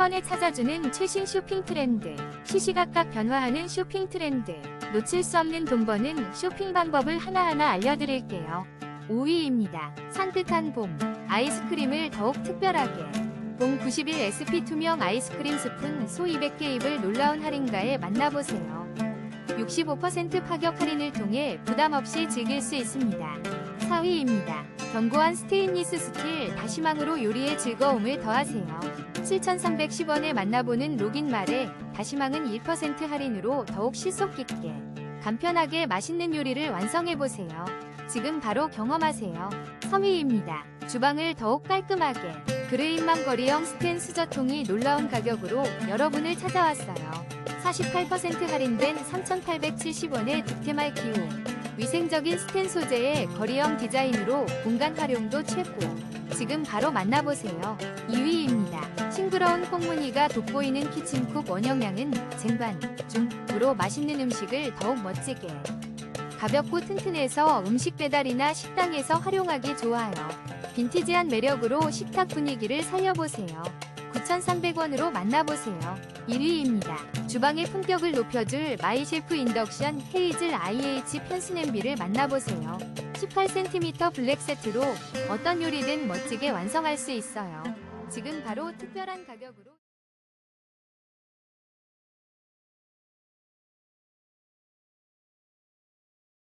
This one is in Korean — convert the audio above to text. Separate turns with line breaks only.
번에 찾아주는 최신 쇼핑 트렌드. 시시각각 변화하는 쇼핑 트렌드. 놓칠 수 없는 돈 버는 쇼핑 방법을 하나하나 알려드릴게요. 5위입니다. 산뜻한 봄. 아이스크림을 더욱 특별하게. 봄 90일 SP 투명 아이스크림 스푼 소 200개 입을 놀라운 할인가에 만나보세요. 65% 파격 할인을 통해 부담 없이 즐길 수 있습니다. 4위입니다. 견고한 스테인리스 스틸 다시망으로 요리의 즐거움을 더하세요. 7,310원에 만나보는 로긴 말에 다시망은 1% 할인으로 더욱 실속 깊게 간편하게 맛있는 요리를 완성해보세요. 지금 바로 경험하세요. 3위입니다. 주방을 더욱 깔끔하게 그레인망 거리형 스텐 수저통이 놀라운 가격으로 여러분을 찾아왔어요. 48% 할인된 3,870원의 득템할 기호 위생적인 스텐 소재의 거리형 디자인으로 공간 활용도 최고. 지금 바로 만나보세요. 2위입니다. 싱그러운 콩무늬가 돋보이는 키친쿡 원형량은 쟁반, 중으로 맛있는 음식을 더욱 멋지게. 가볍고 튼튼해서 음식 배달이나 식당에서 활용하기 좋아요. 빈티지한 매력으로 식탁 분위기를 살려보세요. 9,300원으로 만나보세요. 1위입니다. 주방의 품격을 높여줄 마이셰프 인덕션 헤이즐 IH 편수 냄비를 만나보세요. 18cm 블랙 세트로 어떤 요리든 멋지게 완성할 수 있어요. 지금 바로 특별한 가격으로